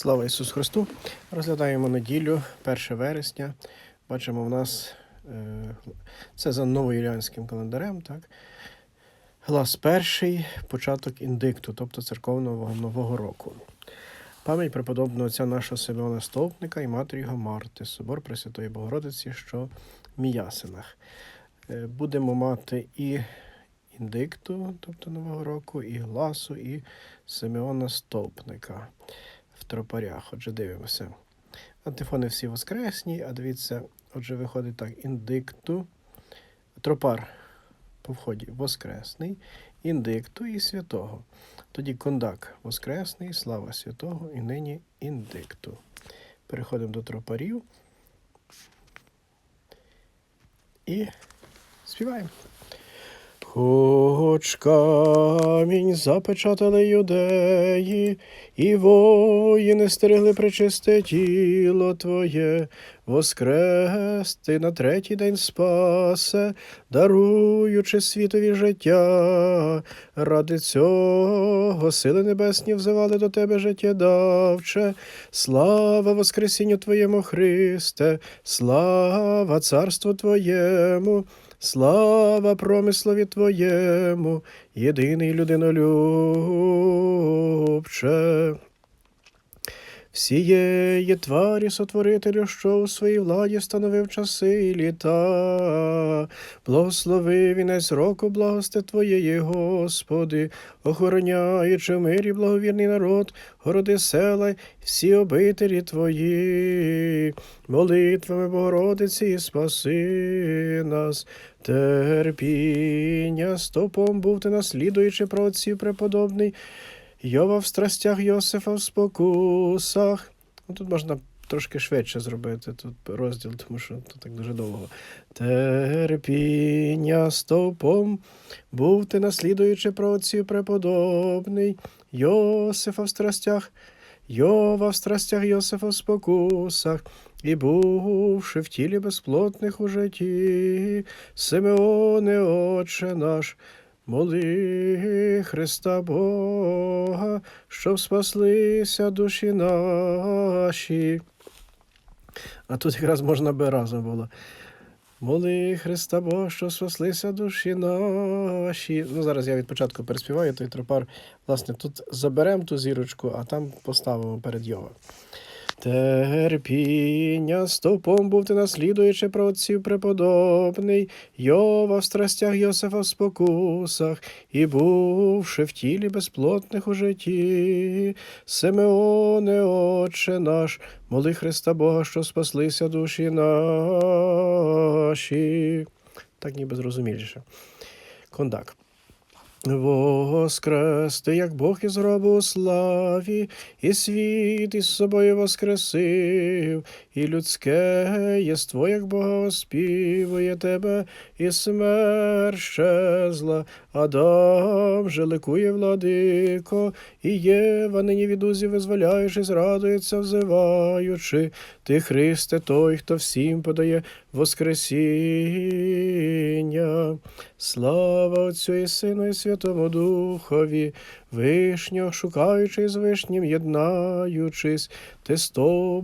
Слава Ісусу Христу! Розглядаємо неділю, 1 вересня. Бачимо, в нас е, це за новоюліанським календарем, так? Глас перший, початок індикту, тобто церковного нового року. Пам'ять преподобного отця нашого Симеона Стовпника і матері його Марти, собор Пресвятої Богородиці, що в Міясинах. Е, Будемо мати і індикту, тобто Нового року, і гласу, і Симеона Стовпника в тропарях. Отже, дивимося. Антифони всі воскресні, а дивіться, отже, виходить так: індикту, тропар по вході воскресний, індикту і святого. Тоді кондак воскресний, слава святого і нині індикту. Переходимо до тропарів і співаємо. Хоч камінь запечатали юдеї, і воїни стерегли причисте тіло Твоє, воскрес ти на третій день спасе, даруючи світові життя. Ради цього сили небесні взивали до Тебе життя давче. Слава Воскресінню Твоєму Христе, слава Царству Твоєму. Слава промислові Твоєму, єдиний людинолюбче. Всієї тварі сотворителю, що у своїй владі становив часи і літа. Благослови вінець року, благости Твоєї, Господи, охороняючи мирі благовірний народ, городи села, всі обителі Твої, молитвами Богородиці, і спаси нас. Терпіння стопом був ти наслідуючи про отців преподобний, Йова в страстях Йосифа в спокусах. Ну, тут можна трошки швидше зробити тут розділ, тому що тут так дуже довго. Терпіння стовпом був ти наслідуючи про отців преподобний, Йосифа в страстях, Йова в страстях Йосифа в спокусах, і бувши в тілі безплотних у житті, Симеоне, Отче наш, Моли Христа Бога, щоб спаслися душі наші. А тут якраз можна би разом було. Моли Христа Бога, що спаслися душі наші. Ну, зараз я від початку переспіваю той тропар. Власне, тут заберемо ту зірочку, а там поставимо перед Йова. Терпіння стовпом був ти наслідуючи про отців преподобний, Йова в страстях Йосифа в спокусах, і бувши в тілі безплотних у житті, Симеоне, Отче наш, моли Христа Бога, що спаслися душі наші. Так ніби зрозуміліше. Кондак. Воскрес ти, як Бог із гробу у славі, і світ із собою воскресив, і людське єство, як Бога оспівує тебе, і смерть щезла, Адам же ликує владико, і Єва нині від узів визволяючись, радується, взиваючи, ти, Христе, той, хто всім подає Воскресіння. Слава Отцю і Сину, і Святому Духові, вишнього шукаючи з вишнім єднаючись, ти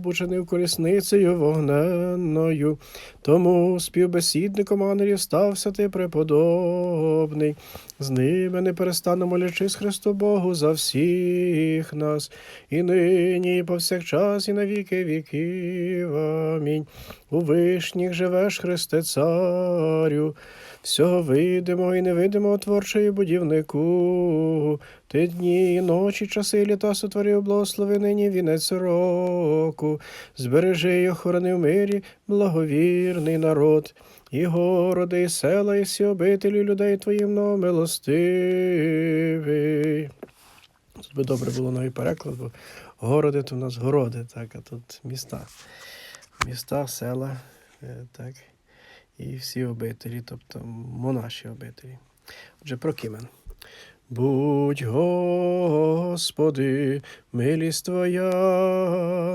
учинив колісницею вогненною, тому співбесідником ангелів стався ти преподобний. З ними не перестану молячись Христу Богу за всіх нас, і нині, і повсякчас, і на віки віків. Амінь. У вишніх живеш, Христе Царю, всього видимого і невидимого творчої будівнику. Ти дні, і ночі, часи, літа сотворив, благослови нині вінець року. Збережи й охорони в мирі, благовірний народ, і городи, і села, і всі обителі людей твоїм но милостивий. Тут би добре було новий переклад, бо городи то в нас городи, так, а тут міста. Міста, села, так, і всі обителі, тобто монаші обителі. Отже, про Кімен. Будь, Господи, милість Твоя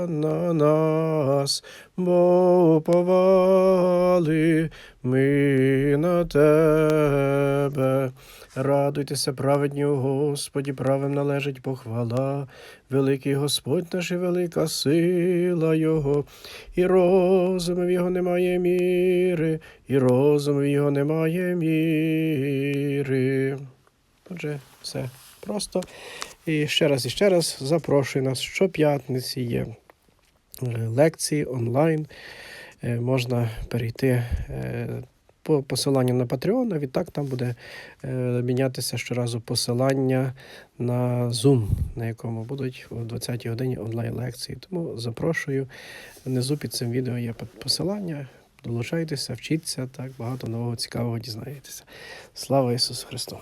на нас, бо уповали ми на Тебе. Радуйтеся, праведні у Господі, правим належить похвала. Великий Господь наш і велика сила Його, і розумів Його немає міри, і розумів Його немає міри. Отже, все просто. І ще раз і ще раз запрошую нас щоп'ятниці є е, лекції онлайн. Е, Можна перейти е, по посиланню на Patreon, а відтак там буде мінятися щоразу посилання на Zoom, на якому будуть о 20-й годині онлайн-лекції. Тому запрошую. Внизу під цим відео є посилання. Долучайтеся, вчіться, так багато нового цікавого дізнаєтеся. Слава Ісусу Христу!